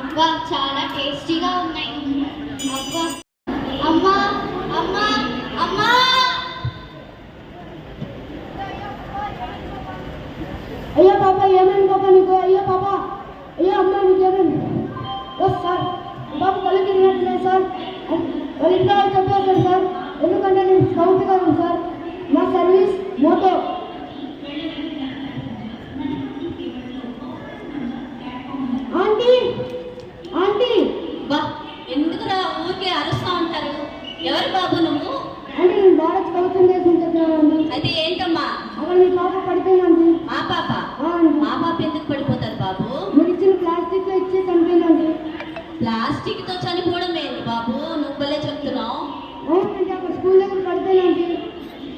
అబ్బా చాలా టేస్టీగా ఉన్నాయి అబ్బా అమ్మా అమ్మా అమ్మా అయ్యో పాప ఏమైంది పాప నీకు అయ్యో పాప అయ్యో అమ్మ నీకు ఏమైంది ఓ సార్ బాబు కళ్ళు తిరిగినట్లేదు సార్ వాళ్ళ ఇంట్లో వాళ్ళు చెప్పేశారు సార్ ఎందుకంటే నేను స్కౌట్గా ఉన్నాను సార్ దగ్గర పడిపోయిందండి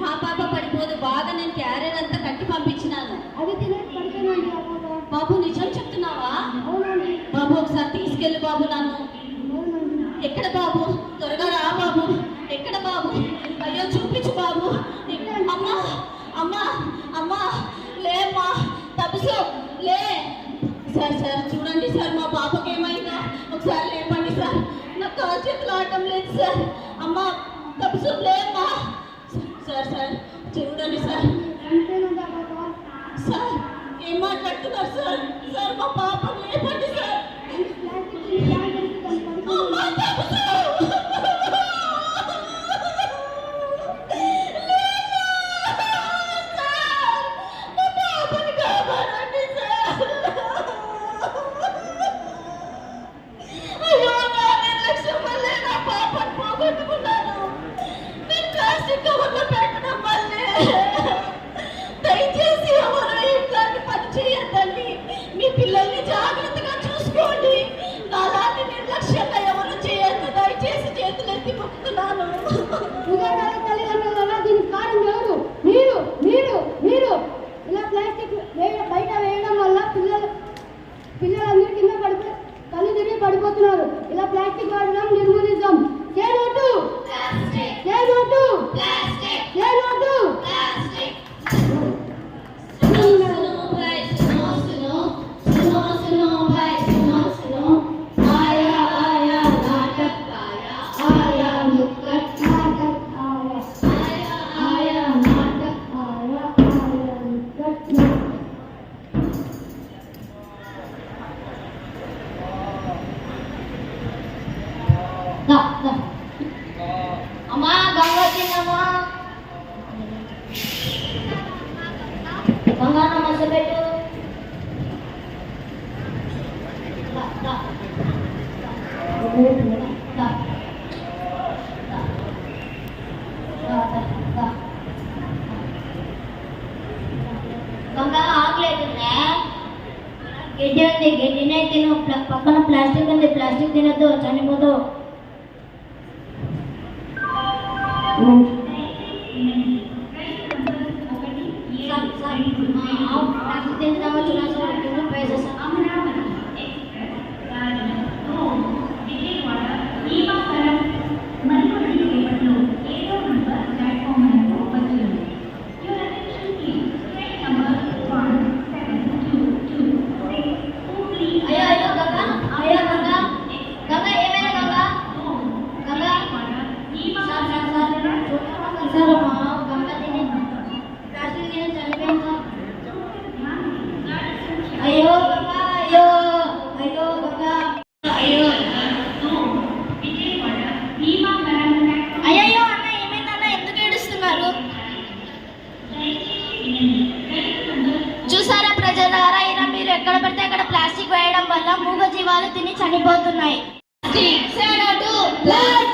మా పాప పడిపోదు. బాగా నేను క్యారియర్ అంతా కట్టి పంపించినాను. అది ఆ పాప? బాబు నిజం చెప్తున్నావా? అవునండి. బాబు ఒకసారి తీసుకెళ్ళు బాబు నన్ను. అవునండి. ఎక్కడ బాబు? త్వరగా రా బాబు. ఎక్కడ బాబు? అయ్యో చూపించు బాబు? అమ్మా అమ్మా అమ్మా లేమ్మా. తపసు లే. సార్ సార్ చూడండి సార్ గడ్డి ఉంది గడ్డినే తిను పక్కన ప్లాస్టిక్ ఉంది ప్లాస్టిక్ తినద్దు చనిపోదు తిందామో చూడాల్సి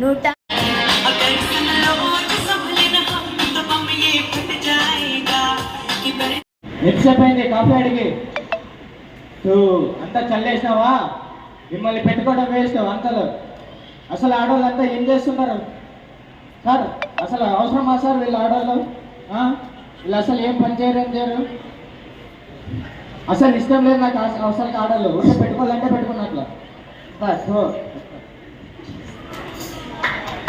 నూట ఎక్సెప్ అయింది అంతా చల్లేసినావా? మిమ్మల్ని పెట్టుకోవడం వేస్ట్ అంతలు. అసలు ఆడవాళ్ళంతా ఏం చేస్తున్నారు? సార్ అసలు అవసరమా సార్ వీళ్ళు ఆడవాళ్ళు? వీళ్ళు అసలు ఏం పని చేయరు ఏం చేయరు? అసలు ఇష్టం లేదు నాకు అసలు ఆడవాళ్ళు. పెట్టుకోవాలంటే పెట్టుకున్నట్లు.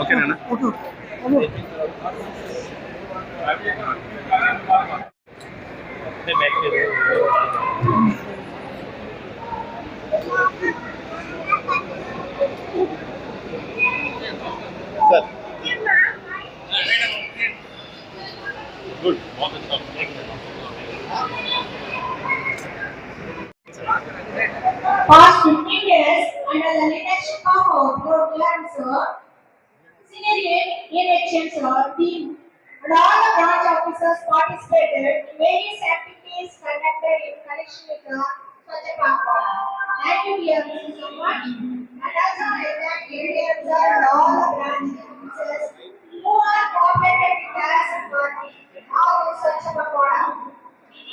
ఓకేనా Past the Swachh Pakhwala. Thank you, dear Mrs. so much. And also I thank Indian sir and all the officers who are cooperated with us for the Swachh Pakhwala.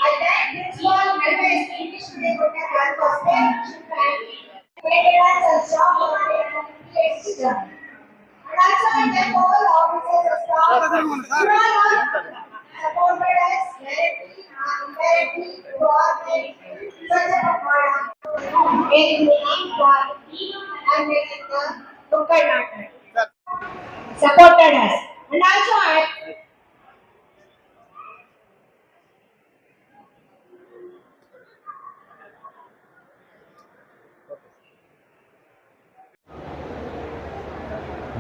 I thank Principal sponsorship and for their complete system. And also I thank all officers and staff who are all supported us directly and indirectly to our such a program. The Supported us. And also I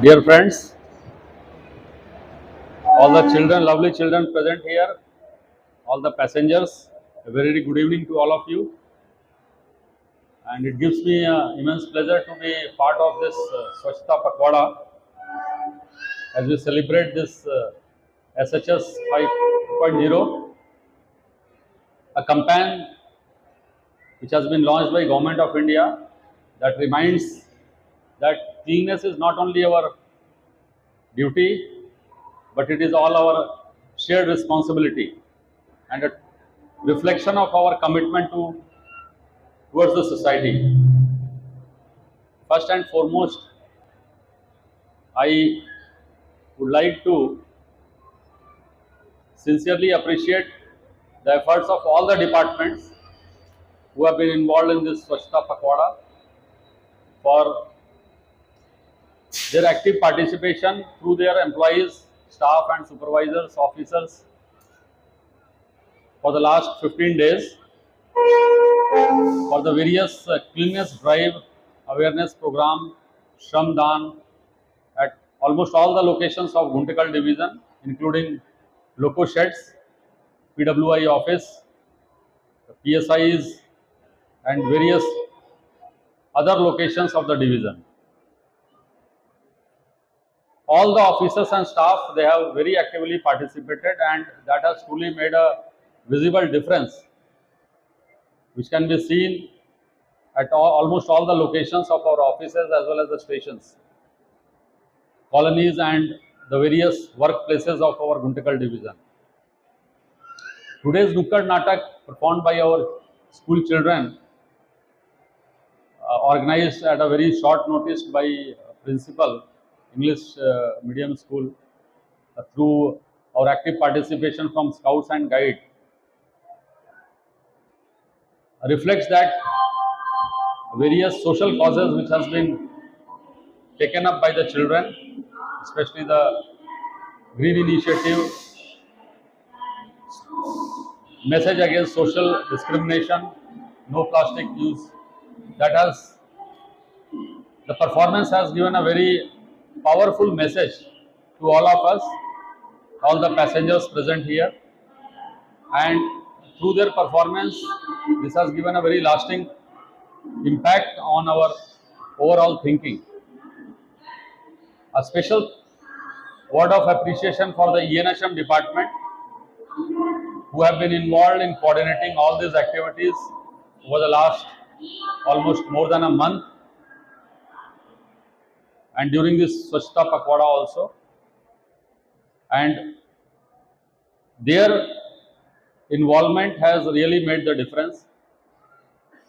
Dear friends, all the children, lovely children present here, all the passengers, a very good evening to all of you. And it gives me uh, immense pleasure to be part of this uh, Swachhta Pakwada as we celebrate this uh, SHS 5.0, a campaign which has been launched by Government of India that reminds that cleanliness is not only our duty, but it is all our shared responsibility and a reflection of our commitment to towards the society. First and foremost, I would like to sincerely appreciate the efforts of all the departments who have been involved in this Swachhta Pakwada for their active participation through their employees, staff and supervisors, officers for the last 15 days for the various uh, cleanliness drive awareness program Shram Dan at almost all the locations of Guntakal division including loco sheds, PWI office, PSIs and various other locations of the division. All the officers and staff, they have very actively participated and that has truly made a visible difference which can be seen at all, almost all the locations of our offices as well as the stations, colonies and the various workplaces of our Guntakal division. Today's Nukkad Natak performed by our school children uh, organized at a very short notice by principal English uh, medium school uh, through our active participation from scouts and guide reflects that various social causes which has been taken up by the children especially the green initiative message against social discrimination no plastic use. That has the performance has given a very powerful message to all of us all the passengers present here. And through their performance this has given a very lasting impact on our overall thinking. A special word of appreciation for the ENHM department who have been involved in coordinating all these activities over the last almost more than a month. And during this Swachhta Pakwada also. And their involvement has really made the difference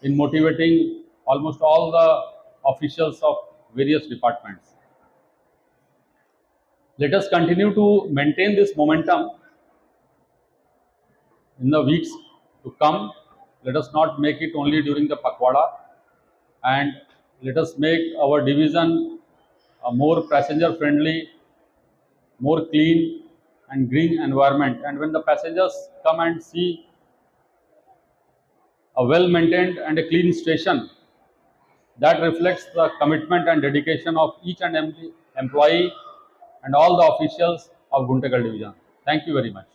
in motivating almost all the officials of various departments. Let us continue to maintain this momentum in the weeks to come. Let us not make it only during the Pakwada and let us make our division a more passenger friendly, more clean and green environment. And when the passengers come and see a well maintained and a clean station, that reflects the commitment and dedication of each and every employee and all the officials of Guntakal division. Thank you very much.